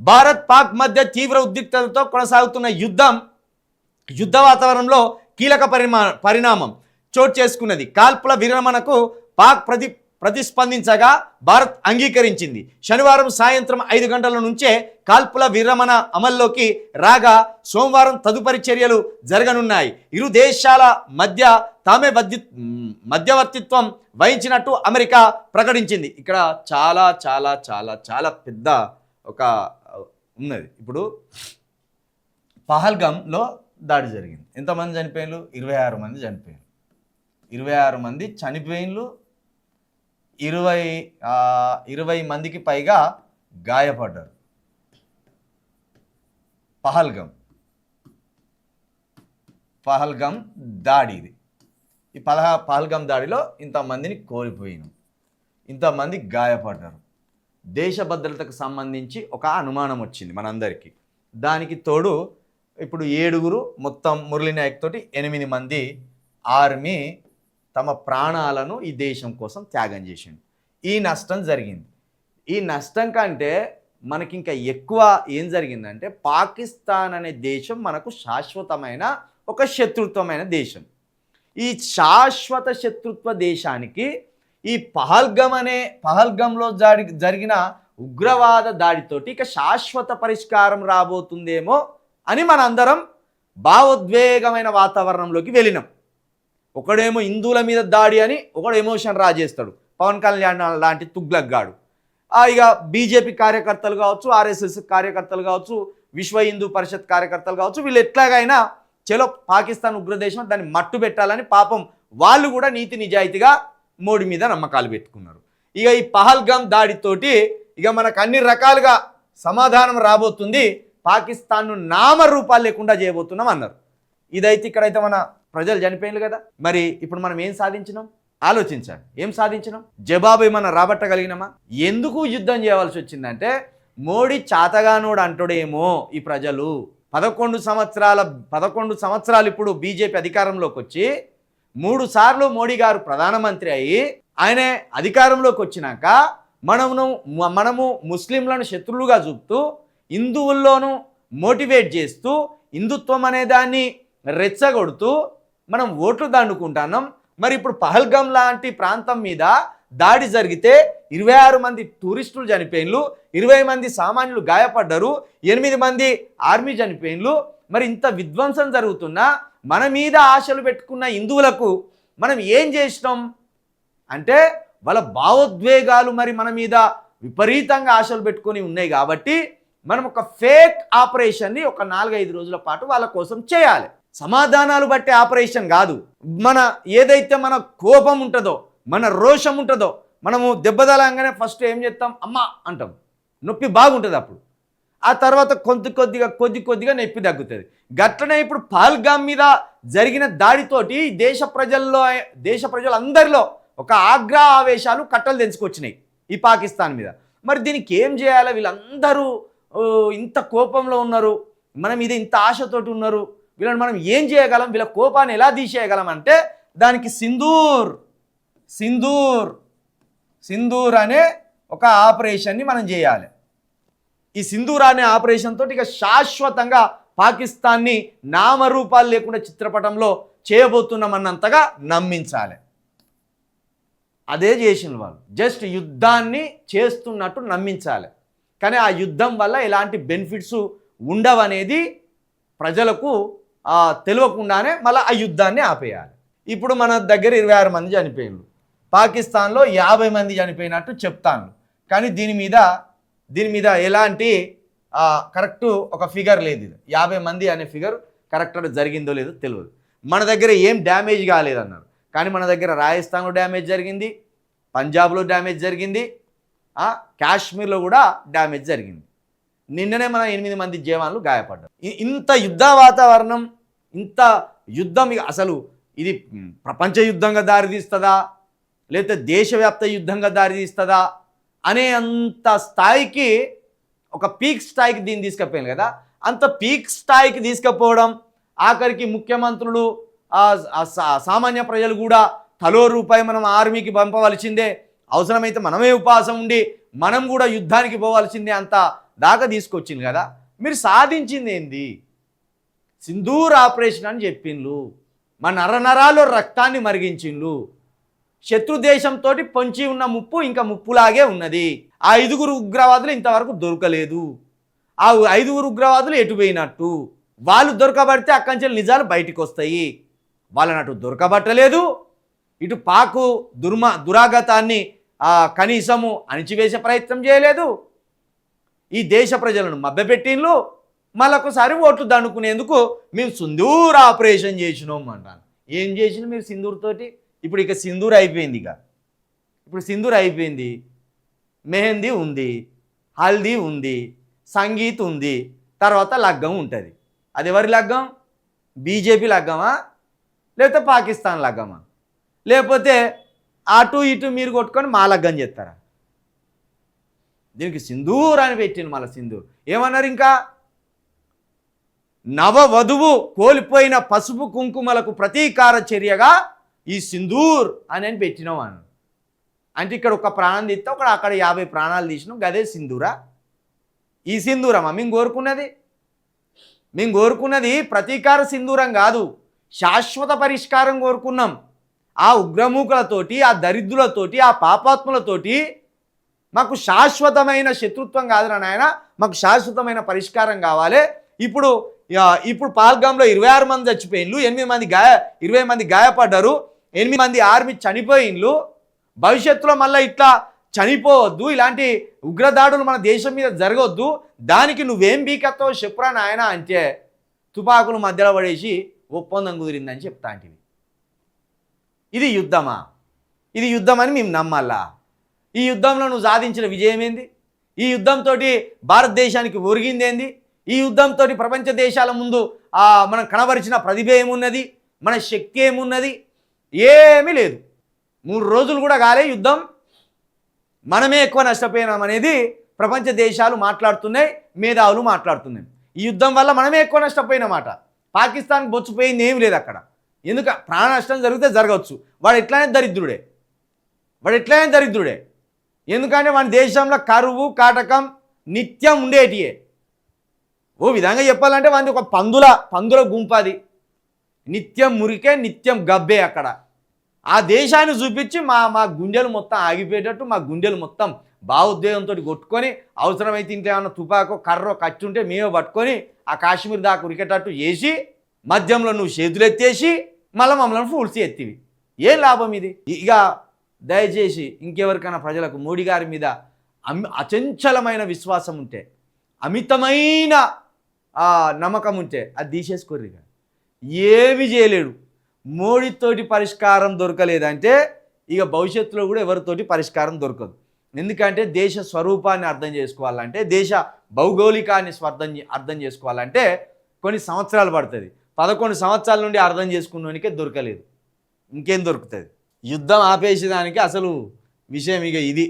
భారత్ పాక్ మధ్య తీవ్ర ఉద్రిక్తతతో కొనసాగుతున్న యుద్ధం యుద్ధ వాతావరణంలో కీలక పరిమా పరిణామం చోటు చేసుకున్నది. కాల్పుల విరమణకు పాక్ ప్రతి ప్రతిస్పందించగా భారత్ అంగీకరించింది. శనివారం సాయంత్రం ఐదు గంటల నుంచే కాల్పుల విరమణ అమల్లోకి రాగా సోమవారం తదుపరి చర్యలు జరగనున్నాయి. ఇరు దేశాల మధ్య తామే వద్య మధ్యవర్తిత్వం వహించినట్టు అమెరికా ప్రకటించింది. ఇక్కడ చాలా చాలా చాలా చాలా పెద్ద ఒక ఉన్నది. ఇప్పుడు పహల్గంలో దాడి జరిగింది. ఎంతమంది చనిపోయిన్లు? ఇరవై ఆరు మంది చనిపోయారు ఇరవై ఆరు మంది చనిపోయినలు ఇరవై ఇరవై మందికి పైగా గాయపడ్డారు. పహల్గం. పహల్గం దాడి ఇది. ఈ పలహ పహల్గం దాడిలో ఇంతమందిని కోల్పోయినాం ఇంతమంది గాయపడ్డారు. దేశ భద్రతకు సంబంధించి ఒక అనుమానం వచ్చింది మనందరికీ. దానికి తోడు ఇప్పుడు ఏడుగురు మొత్తం మురళీనాయక్ తోటి ఎనిమిది మంది ఆర్మీ తమ ప్రాణాలను ఈ దేశం కోసం త్యాగం చేసిండు. ఈ నష్టం జరిగింది. ఈ నష్టం కంటే మనకి ఇంకా ఎక్కువ ఏం జరిగిందంటే పాకిస్తాన్ అనే దేశం మనకు శాశ్వతమైన ఒక శత్రుత్వమైన దేశం. ఈ శాశ్వత శత్రుత్వ దేశానికి ఈ పహల్గమ్ అనే పహల్గంలో జాడి జరిగిన ఉగ్రవాద దాడితోటి ఇక శాశ్వత పరిష్కారం రాబోతుందేమో అని మనందరం భావోద్వేగమైన వాతావరణంలోకి వెళ్ళినాం. ఒకడేమో హిందువుల మీద దాడి అని ఒకడు ఎమోషన్ రాజేస్తాడు. పవన్ కళ్యాణ్ లాంటి తుగ్లగ్గాడు. ఇక బీజేపీ కార్యకర్తలు కావచ్చు ఆర్ఎస్ఎస్ కార్యకర్తలు కావచ్చు విశ్వ హిందూ పరిషత్ కార్యకర్తలు కావచ్చు వీళ్ళు ఎట్లాగైనా చలో పాకిస్తాన్ ఉగ్రదేశం దాన్ని మట్టు పెట్టాలని పాపం వాళ్ళు కూడా నీతి నిజాయితీగా మోడీ మీద నమ్మకాలు పెట్టుకున్నారు. ఇక ఈ పహల్గామ్ దాడితోటి ఇక మనకు అన్ని రకాలుగా సమాధానం రాబోతుంది. పాకిస్తాన్ను నామరూపాలు లేకుండా చేయబోతున్నాం అన్నారు. ఇదైతే ఇక్కడైతే మన ప్రజలు చనిపోయింది కదా. మరి ఇప్పుడు మనం ఏం సాధించినాం? ఆలోచించండి. ఏం సాధించినాం? జవాబు ఏమన్నా రాబట్టగలిగినామా? ఎందుకు యుద్ధం చేయవలసి వచ్చిందంటే మోడీ చాతగానోడు అంటాడేమో ఈ ప్రజలు. పదకొండు సంవత్సరాల పదకొండు సంవత్సరాలు ఇప్పుడు బీజేపీ అధికారంలోకి వచ్చి మూడు సార్లు మోడీ గారు ప్రధానమంత్రి అయ్యి ఆయనే అధికారంలోకి వచ్చినాక మనము మనము ముస్లింలను శత్రువులుగా చూపుతూ హిందువుల్లోనూ మోటివేట్ చేస్తూ హిందుత్వం అనే దాన్ని రెచ్చగొడుతూ మనం ఓట్లు దండుకుంటున్నాం. మరి ఇప్పుడు పహల్గం లాంటి ప్రాంతం మీద దాడి జరిగితే ఇరవై ఆరు మంది టూరిస్టులు చనిపోయిన్లు ఇరవై మంది సామాన్యులు గాయపడ్డారు ఎనిమిది మంది ఆర్మీ చనిపోయిన్లు. మరి ఇంత విధ్వంసం జరుగుతున్నా మన మీద ఆశలు పెట్టుకున్న హిందువులకు మనం ఏం చేసినాం? అంటే వాళ్ళ భావోద్వేగాలు మరి మన మీద విపరీతంగా ఆశలు పెట్టుకొని ఉన్నాయి కాబట్టి మనం ఒక ఫేక్ ఆపరేషన్ని ఒక నాలుగైదు రోజుల పాటు వాళ్ళ కోసం చేయాలి. సమాధానాలు బట్టే ఆపరేషన్ కాదు. మన ఏదైతే మన కోపం ఉంటుందో మన రోషం ఉంటుందో మనము దెబ్బతలంగానే ఫస్ట్ ఏం చేస్తాం? అమ్మ అంటాం. నొప్పి బాగుంటుంది అప్పుడు. ఆ తర్వాత కొద్ది కొద్దిగా కొద్ది కొద్దిగా నొప్పి తగ్గుతుంది. గట్లనే ఇప్పుడు పాల్గామ్ మీద జరిగిన దాడితోటి దేశ ప్రజల్లో దేశ ప్రజలందరిలో ఒక ఆగ్రహ ఆవేశాలు కట్టలు తెంచుకొచ్చినాయి ఈ పాకిస్తాన్ మీద. మరి దీనికి ఏం చేయాలి? వీళ్ళందరూ ఇంత కోపంలో ఉన్నారు. మనం ఇది ఇంత ఆశతోటి ఉన్నారు. వీళ్ళని మనం ఏం చేయగలం? వీళ్ళ కోపాన్ని ఎలా తీసేయగలం అంటే దానికి సింధూర్ సింధూర్ సింధూర్ అనే ఒక ఆపరేషన్ని మనం చేయాలి. ఈ సింధూరా అనే ఆపరేషన్ తోటి ఇక శాశ్వతంగా పాకిస్తాన్ని నామరూపాలు లేకుండా చిత్రపటంలో చేయబోతున్నామన్నంతగా నమ్మించాలి. అదే చేసిన వాళ్ళు. జస్ట్ యుద్ధాన్ని చేస్తున్నట్టు నమ్మించాలి. కానీ ఆ యుద్ధం వల్ల ఎలాంటి బెనిఫిట్స్ ఉండవనేది ప్రజలకు తెలియకుండానే మళ్ళీ ఆ యుద్ధాన్ని ఆపేయాలి. ఇప్పుడు మన దగ్గర ఇరవై ఆరు మంది చనిపోయినారు పాకిస్తాన్లో యాభై మంది చనిపోయినట్టు చెప్తాను కానీ దీని మీద దీని మీద ఎలాంటి కరెక్ట్ ఒక ఫిగర్ లేదు ఇది. యాభై మంది అనే ఫిగర్ కరెక్ట్ జరిగిందో లేదో తెలియదు మన దగ్గర ఏం డ్యామేజ్ కాలేదన్నారు. కానీ మన దగ్గర రాజస్థాన్లో డ్యామేజ్ జరిగింది పంజాబ్లో డ్యామేజ్ జరిగింది కాశ్మీర్లో కూడా డ్యామేజ్ జరిగింది. నిన్ననే మన ఎనిమిది మంది జవాన్లు గాయపడ్డారు. ఇంత యుద్ధ వాతావరణం ఇంత యుద్ధం ఇక అసలు ఇది ప్రపంచ యుద్ధంగా దారితీస్తుందా? లేకపోతే దేశవ్యాప్త యుద్ధంగా దారితీస్తుందా? అనే అంత స్థాయికి ఒక పీక్ స్థాయికి దీన్ని తీసుకుపోయాను కదా. అంత పీక్ స్థాయికి తీసుకుపోవడం ఆఖరికి ముఖ్యమంత్రులు సామాన్య ప్రజలు కూడా తలో రూపాయి మనం ఆర్మీకి పంపవలసిందే. అవసరమైతే మనమే ఉపవాసం ఉండి మనం కూడా యుద్ధానికి పోవాల్సిందే అంత దాకా తీసుకొచ్చింది కదా. మీరు సాధించింది ఏంది? సింధూర్ ఆపరేషన్ అని చెప్పిండ్రు మా నరనరాలు రక్తాన్ని మరిగించిండ్రు శత్రు దేశంతో పొంచి ఉన్న ముప్పు ఇంకా ముప్పులాగే ఉన్నది. ఆ ఐదుగురు ఉగ్రవాదులు ఇంతవరకు దొరకలేదు. ఆ ఐదుగురు ఉగ్రవాదులు ఎటుపోయినట్టు వాళ్ళు దొరకబడితే అక్కడి నుంచి నిజాలు బయటికి వస్తాయి. వాళ్ళని అటు దొరకబట్టలేదు. ఇటు పాకు దుర్మ దురాగతాన్ని కనీసము అణిచివేసే ప్రయత్నం చేయలేదు. ఈ దేశ ప్రజలను మభ్యపెట్టిన్లు మళ్ళొకసారి ఓట్లు దండుకునేందుకు మేము సింధూర్ ఆపరేషన్ చేసినాం అంటాను ఏం చేసినా మీరు సింధూర్తోటి ఇప్పుడు ఇక సింధూర్ అయిపోయింది ఇక. ఇప్పుడు సింధూర్ అయిపోయింది. మెహందీ ఉంది హల్దీ ఉంది సంగీత్ ఉంది తర్వాత లగ్గం ఉంటుంది. అది ఎవరి లగ్గం? బీజేపీ లగ్గమా? లేకపోతే పాకిస్తాన్ లగ్గమా? లేకపోతే అటు ఇటు మీరు కొట్టుకొని మా లగ్గం చేస్తారా? దీనికి సింధూర్ అని పెట్టింది మళ్ళీ సింధూర్. ఏమన్నారు ఇంకా? నవ వధువు కోల్పోయిన పసుపు కుంకుమలకు ప్రతీకార చర్యగా ఈ సింధూర్ అని అని పెట్టినాం అని అంటే ఇక్కడ ఒక ప్రాణం తీస్తే ఒక అక్కడ యాభై ప్రాణాలు తీసినాం గదే సింధూరా? ఈ సింధూరమా? మేము కోరుకున్నది? మేము కోరుకున్నది ప్రతీకార సింధూరం కాదు. శాశ్వత పరిష్కారం కోరుకున్నాం. ఆ ఉగ్రమూకులతోటి ఆ దరిద్రులతోటి ఆ పాపాత్ములతోటి మాకు శాశ్వతమైన శత్రుత్వం కాదురా నాయన. మాకు శాశ్వతమైన పరిష్కారం కావాలి. ఇప్పుడు ఇప్పుడు పాల్గాంలో ఇరవై ఆరు మంది చచ్చిపోయిండ్లు ఎనిమిది మంది గాయ ఇరవై మంది గాయపడ్డారు. ఎనిమిది మంది ఆర్మీ చనిపోయిండ్లు. భవిష్యత్తులో మళ్ళీ ఇట్లా చనిపోవద్దు. ఇలాంటి ఉగ్రదాడులు మన దేశం మీద జరగవద్దు దానికి నువ్వేం బీకత్తావు చెప్పురా నాయన అంటే తుపాకులు మధ్యలో పడేసి ఒప్పందం కుదిరిందని చెప్తా అంటివి. ఇది యుద్ధమా? ఇది యుద్ధం అని మేము నమ్మాలా ఈ యుద్ధంలో నువ్వు సాధించిన విజయం ఏంది? ఈ యుద్ధంతో భారతదేశానికి ఒరిగిందేంది ఈ యుద్ధంతో ప్రపంచ దేశాల ముందు మనం కనబరిచిన ప్రతిభ ఏమున్నది? మన శక్తి ఏమున్నది? ఏమీ లేదు. మూడు రోజులు కూడా కాలే యుద్ధం. మనమే ఎక్కువ నష్టపోయినాం అనేది ప్రపంచ దేశాలు మాట్లాడుతున్నాయి మేధావులు మాట్లాడుతున్నాయి. ఈ యుద్ధం వల్ల మనమే ఎక్కువ నష్టపోయినమాట. పాకిస్తాన్ బొచ్చిపోయింది ఏం లేదు అక్కడ. ఎందుక ప్రాణ నష్టం జరిగితే జరగవచ్చు. వాడు ఎట్లనే దరిద్రుడే. వాడు ఎట్లనే దరిద్రుడే. ఎందుకంటే మన దేశంలో కరువు కాటకం నిత్యం ఉండేటియే. ఓ విధంగా చెప్పాలంటే వాది ఒక పందుల పందుల గుంపది నిత్యం మురికే నిత్యం గబ్బే అక్కడ. ఆ దేశాన్ని చూపించి మా మా గుండెలు మొత్తం ఆగిపోయేటట్టు మా గుండెలు మొత్తం భావోద్వేగంతో కొట్టుకొని అవసరమైతే ఇంట్లో ఏమన్నా తుపాకో కర్రో కచ్చి ఉంటే మేమే పట్టుకొని ఆ కాశ్మీర్ దాకా ఉరికేటట్టు చేసి మద్యంలో నువ్వు చేతులు ఎత్తేసి మళ్ళీ మమ్మల్ని ఫూల్సి ఎత్తివి ఏం లాభం ఇది? ఇక దయచేసి ఇంకెవరికైనా ప్రజలకు మోడీ గారి మీద అమి అచంచలమైన విశ్వాసం ఉంటే అమితమైన నమ్మకం ఉంటే అది తీసేసుకోర్రు ఇక ఏమి చేయలేడు. మోడీతోటి పరిష్కారం దొరకలేదంటే ఇక భవిష్యత్తులో కూడా ఎవరితోటి పరిష్కారం దొరకదు. ఎందుకంటే దేశ స్వరూపాన్ని అర్థం చేసుకోవాలంటే దేశ భౌగోళికాన్ని స్వర్ధం అర్థం చేసుకోవాలంటే కొన్ని సంవత్సరాలు పడుతుంది. పదకొండు సంవత్సరాల నుండి అర్థం చేసుకున్నోనికే దొరకలేదు. ఇంకేం దొరుకుతుంది? యుద్ధం ఆపేసేదానికి అసలు విషయం ఇక ఇది.